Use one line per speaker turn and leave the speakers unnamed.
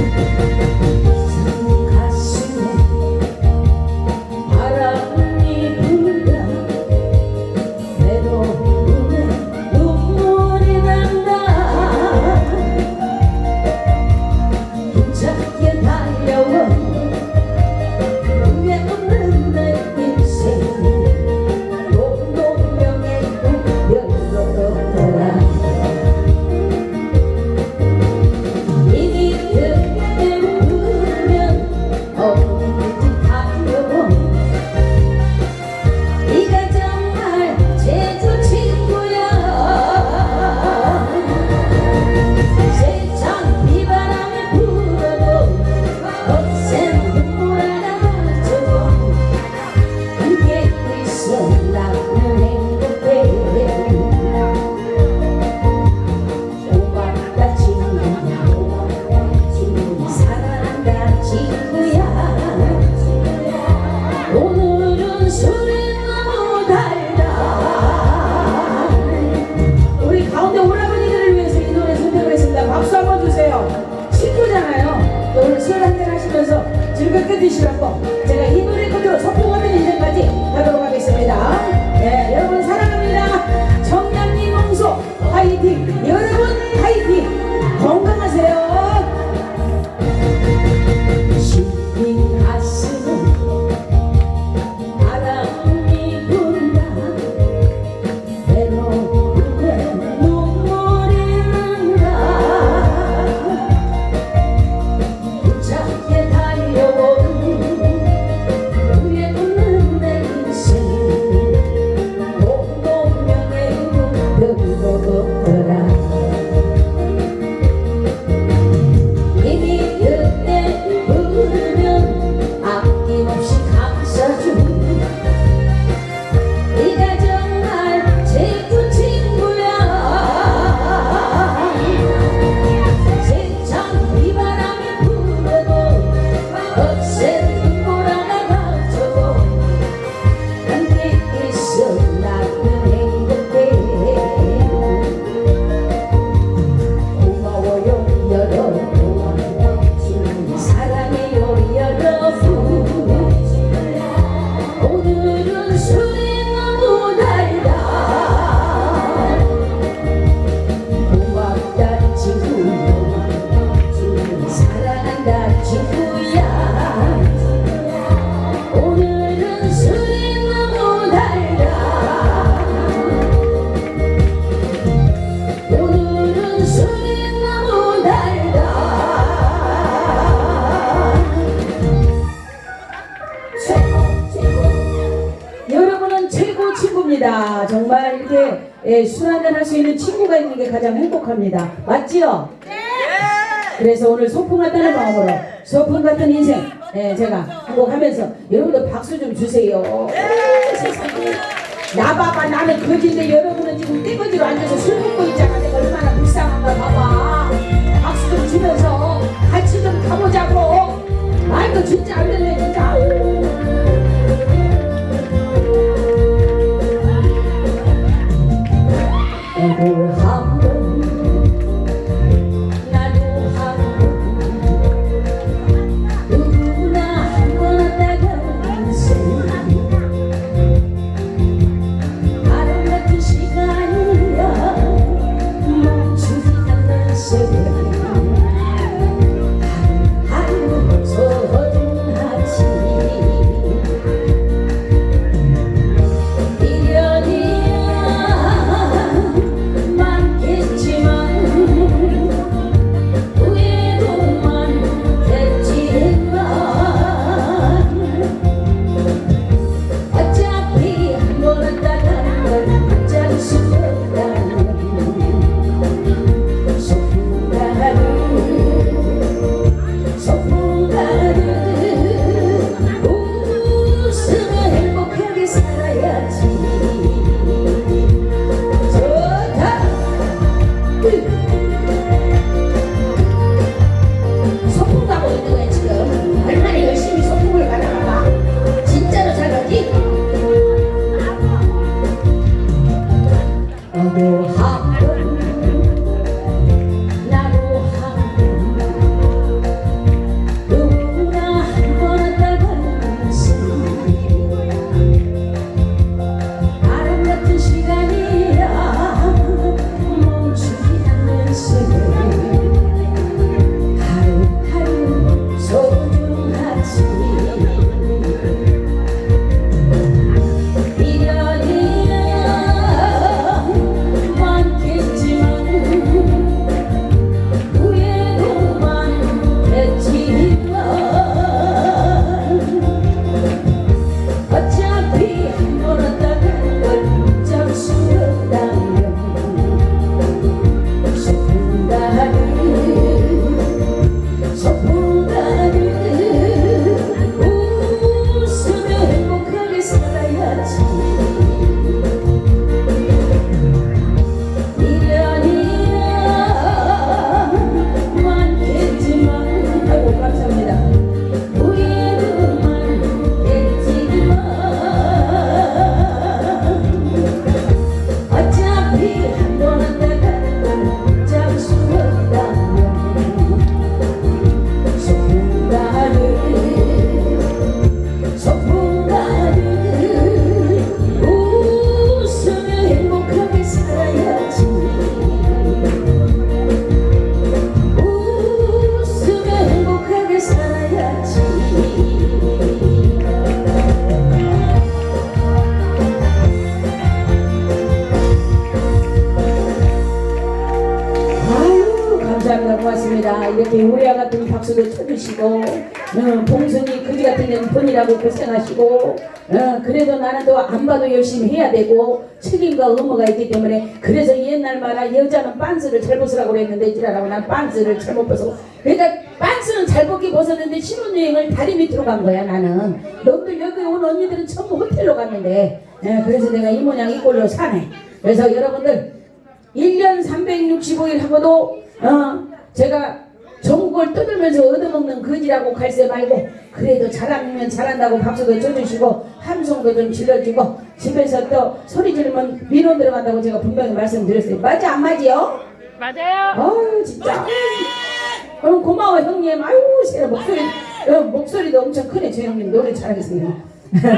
가슴 가운데 오라버니들을 위해서 이 노래 선택을 했습니다. 박수 한번 주세요. 친구잖아요. 또 오늘 술 한잔 하시면서 즐겁게 드시라고 제가 이 노래 끝으로 같은 인생까지 가도록 하겠습니다. 네 여러분 사랑합니다. 정남님 홍소 화이팅 친구입니다. 정말 이렇게 예, 술 한잔 할 수 있는 친구가 있는 게 가장 행복합니다. 맞지요? 그래서 오늘 소풍 같다는 마음으로 소풍 같은 인생 예, 제가 행복하면서 여러분들 박수 좀 주세요. 오, 세상에. 나 봐봐 나는 거지인데 여러분은 지금 떼거지로 앉아서 술 먹고 있잖아? 내가 얼마나 불쌍한가 봐봐. 박수 좀 주면서 같이 좀 가보자고. 아이고 진짜 안 되네 진짜 할렐루야 같은 박수도 쳐주시고 어, 봉순이 그지 같은 데는 본이라고 고생하시고 어, 그래도 나는 또 안 봐도 열심히 해야 되고 책임과 의무가 있기 때문에 그래서 옛날 말아 여자는 빤스를 잘 벗으라고 그랬는데 지라라고 난 빤스를 잘못 벗어. 그러니까 빤스는 잘 벗게 벗었는데 신혼여행을 다리 밑으로 간 거야 나는. 너희들 여기 온 언니들은 전부 호텔로 갔는데. 예, 그래서 내가 이 모양 이 꼴로 사네. 그래서 여러분들 1년 365일 하고도 어 제가 전국을 뜯으면서 얻어먹는 거지라고 갈세 말고 그래도 잘하면 잘한다고 박수도 쳐주시고 함성도 좀 질러주고 집에서 또 소리 지르면 민원 들어간다고 제가 분명히 말씀드렸어요. 맞지? 안 맞지요?
맞아요.
아유 진짜. 그럼 고마워 형님. 아유 제가 목소리 어, 목소리도 엄청 크네. 저 형님 노래 잘하겠습니다